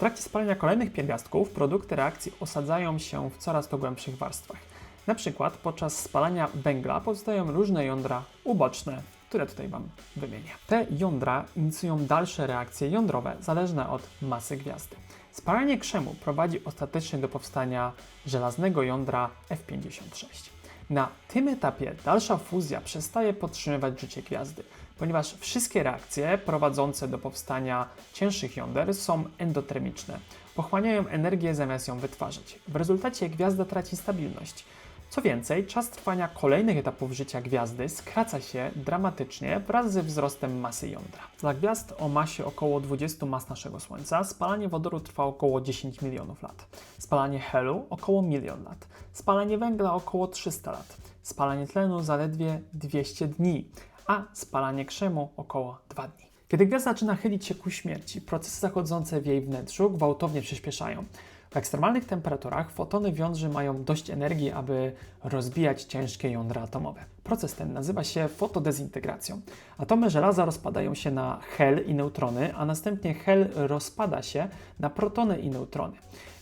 W trakcie spalania kolejnych pierwiastków produkty reakcji osadzają się w coraz to głębszych warstwach. Na przykład podczas spalania węgla powstają różne jądra uboczne, które tutaj Wam wymienię. Te jądra inicjują dalsze reakcje jądrowe zależne od masy gwiazdy. Spalanie krzemu prowadzi ostatecznie do powstania żelaznego jądra F56. Na tym etapie dalsza fuzja przestaje podtrzymywać życie gwiazdy, ponieważ wszystkie reakcje prowadzące do powstania cięższych jąder są endotermiczne. Pochłaniają energię zamiast ją wytwarzać. W rezultacie gwiazda traci stabilność. Co więcej, czas trwania kolejnych etapów życia gwiazdy skraca się dramatycznie wraz ze wzrostem masy jądra. Dla gwiazd o masie około 20 mas naszego Słońca spalanie wodoru trwa około 10 milionów lat, spalanie helu około milion lat, spalanie węgla około 300 lat, spalanie tlenu zaledwie 200 dni, a spalanie krzemu około 2 dni. Kiedy gwiazda zaczyna chylić się ku śmierci, procesy zachodzące w jej wnętrzu gwałtownie przyspieszają. W ekstremalnych temperaturach fotony wiądrzy mają dość energii, aby rozbijać ciężkie jądra atomowe. Proces ten nazywa się fotodezintegracją. Atomy żelaza rozpadają się na hel i neutrony, a następnie hel rozpada się na protony i neutrony.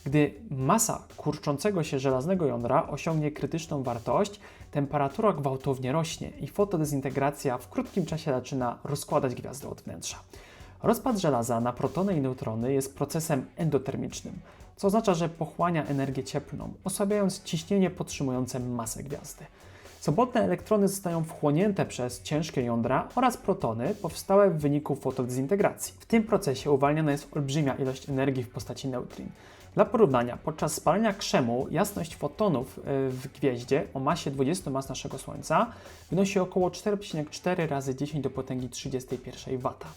Gdy masa kurczącego się żelaznego jądra osiągnie krytyczną wartość, temperatura gwałtownie rośnie i fotodezintegracja w krótkim czasie zaczyna rozkładać gwiazdę od wnętrza. Rozpad żelaza na protony i neutrony jest procesem endotermicznym, co oznacza, że pochłania energię cieplną, osłabiając ciśnienie podtrzymujące masę gwiazdy. Swobodne elektrony zostają wchłonięte przez ciężkie jądra oraz protony powstałe w wyniku fotodezintegracji. W tym procesie uwalniana jest olbrzymia ilość energii w postaci neutrin. Dla porównania, podczas spalania krzemu jasność fotonów y, w gwieździe o masie 20 mas naszego Słońca wynosi około 4,4 razy 10 do potęgi 31 W.